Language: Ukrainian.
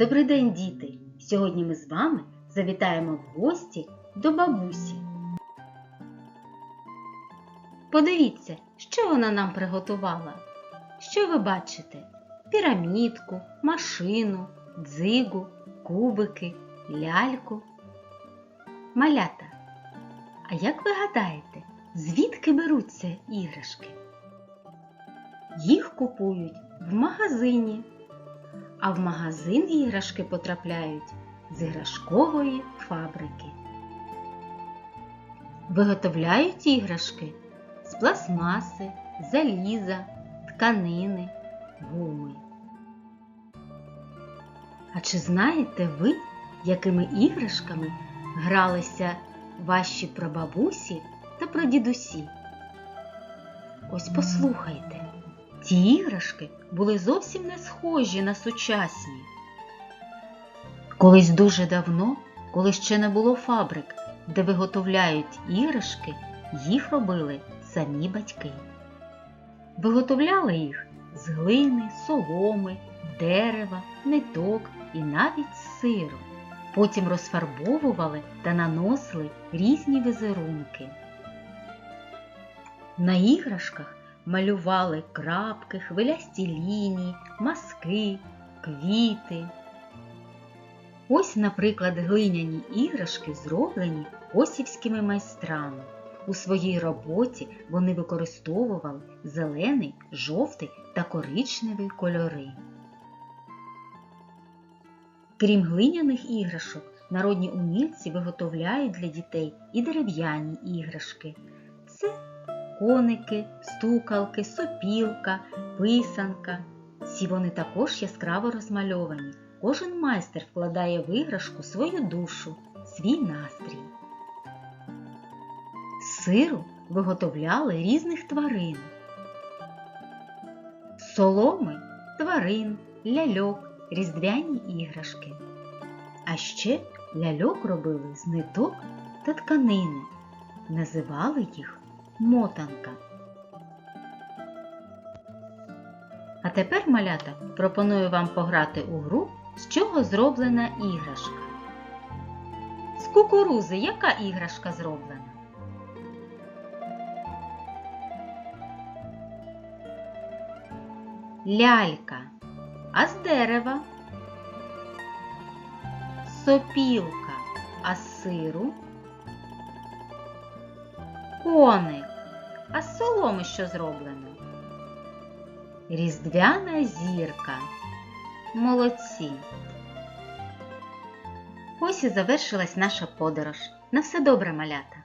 Добрий день, діти! Сьогодні ми з вами завітаємо в гості до бабусі. Подивіться, що вона нам приготувала. Що ви бачите? Пірамідку, машину, дзигу, кубики, ляльку. Малята. А як ви гадаєте, звідки беруться іграшки? Їх купують в магазині, а в магазин іграшки потрапляють з іграшкової фабрики. Виготовляють іграшки з пластмаси, заліза, тканини, гуми. А чи знаєте ви, якими іграшками гралися ваші прабабусі та прадідусі? Ось послухайте. Ті іграшки були зовсім не схожі на сучасні. Колись дуже давно, коли ще не було фабрик, де виготовляють іграшки, їх робили самі батьки. Виготовляли їх з глини, соломи, дерева, ниток і навіть з сиру. Потім розфарбовували та наносили різні візерунки. На іграшках малювали крапки, хвилясті лінії, маски, квіти. Ось, наприклад, глиняні іграшки зроблені осівськими майстрами. У своїй роботі вони використовували зелений, жовтий та коричневий кольори. Крім глиняних іграшок, народні умільці виготовляють для дітей і дерев'яні іграшки. Це коники, стукалки, сопілка, писанка. Всі вони також яскраво розмальовані. Кожен майстер вкладає в іграшку свою душу, свій настрій. Сиру виготовляли різних тварин. Соломи тварин, ляльок, різдвяні іграшки. А ще ляльок робили з ниток та тканини. Називали їх мотанка. А тепер, малята, пропоную вам пограти у гру, з чого зроблена іграшка. З кукурузи яка іграшка зроблена? Лялька. А з дерева? Сопілка. А з сиру? Коник. А з соломи що зроблено? Різдвяна зірка. Молодці. Ось і завершилась наша подорож. На все добре, малята!